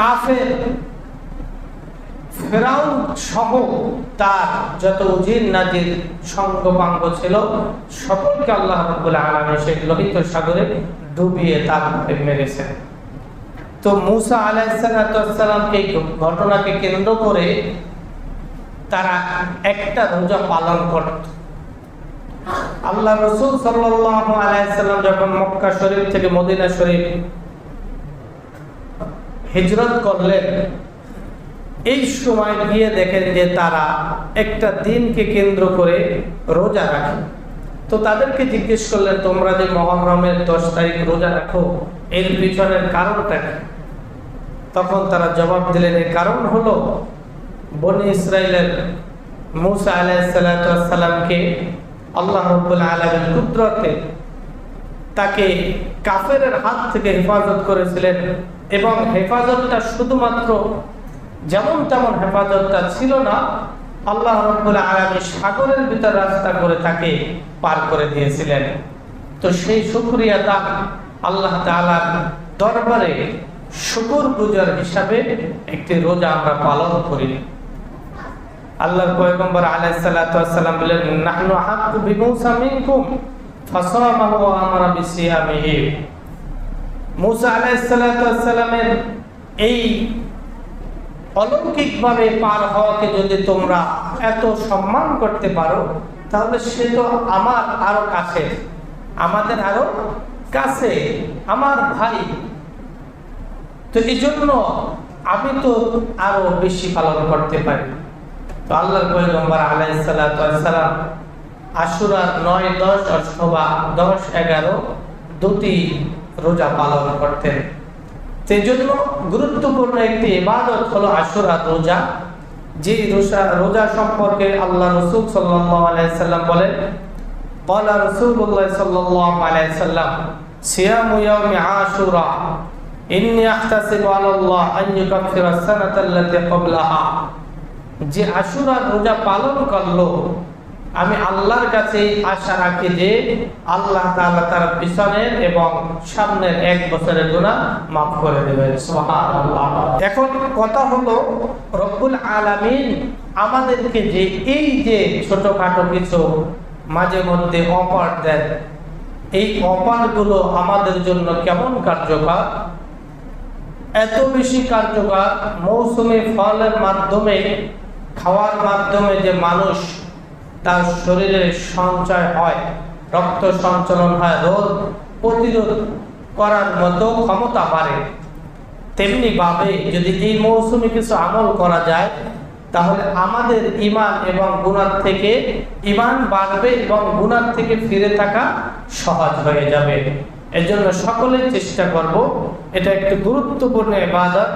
কাফের ফেরাউন সহ তার যত নাজির ছিল, সকলকে আল্লাহ রাব্বুল সেই লোহিত সাগরে ডুবিয়ে তো মুসা আলাইসালামকে ঘটনাকে কেন্দ্র করে তারা একটা রোজা পালন করত। আল্লাহ রসুল সাল্লাম যখন মক্কা শরীফ থেকে মদিনা শরীফ হিজরত করলেন এই সময় গিয়ে দেখেন যে তারা একটা দিনকে কেন্দ্র করে রোজা রাখে। তো তাদেরকে জিজ্ঞেস করলেন, তোমরা যে মহরমের দশ তারিখ রোজা রাখো, এর পিছনের কারণটা কি? তখন তারা জবাব দিলেন, এর কারণ হলো বনি ইসরায়েলের মুসা আলাইসালামকে আল্লাহ রব্বুল আলমের কুদরতে তাকে কাফের হাত থেকে হেফাজত করেছিলেন। এবং হেফাজতটা শুধুমাত্র যেমন তেমন হেফাজতটা ছিল না, আল্লাহ রব্বুল আলমী সাগরের ভিতর রাস্তা করে তাকে পার করে দিয়েছিলেন। তো সেই শুক্রিয়া তা আল্লাহ তালার দরবারে শুকুর গুজার হিসাবে একটি রোজা আমরা পালন করি। আল্লাহর পয়গম্বর ওয়াসসালাম বলেন, নাহনু হাক্কু বিমূসা মিনকুম, ফাসামাহু আমারা বিসিয়ামিহি। মুসা ওয়াসসালামের এই অলৌকিকভাবে পার হওয়াকে যদি তোমরা এত সম্মান করতে পারো, তাহলে সে তো আমার আরও কাছে, আমাদের আরও কাছে, আমার ভাই। তো এই জন্য আমি তো আরও বেশি পালন করতে পারি। তো আল্লাহর পয়গম্বর আলাইসালাম আশুরা নয়, দশ অথবা দশ, এগারো দুটি রোজা পালন করতেন। সেই জন্য গুরুত্বপূর্ণ একটি ইবাদত হলো আশুরা রোজা। যে রোজা রোজা সম্পর্কে আল্লাহ রসুল সাল্লাম বলেন বলা রসুল্লাহ সাল্লাম, সিয়াম আশুরা যে আশুরা রোজা পালন করল আমি আল্লাহর কাছে আশা রাখি যে আল্লাহ তাআলা তার পিছনের এবং সামনের এক বছরের গুনাহ মাফ করে দেবেন। এখন কথা হলো, রব্বুল আলামিন আমাদেরকে যে এই যে ছোটখাটো কিছু মাঝে মধ্যে অফার দেন, এই অফারগুলো আমাদের জন্য কেমন কার্যকর? এত বেশি কার্যকর, মৌসুমি ফলের মাধ্যমে, খাওয়ার মাধ্যমে যে মানুষ তার শরীরে সঞ্চয় হয়, রক্ত সঞ্চালন হয়, রোগ প্রতিরোধ করার মতো ক্ষমতা বাড়ে। তেমনি ভাবে যদি এই মৌসুমে কিছু আমল করা যায়, তাহলে আমাদের ইমান এবং গুণার থেকে ইমান বাড়বে এবং গুণার থেকে ফিরে থাকা সহজ হয়ে যাবে। এজন্য সকলে চেষ্টা করব, এটা একটি গুরুত্বপূর্ণ ইবাদত।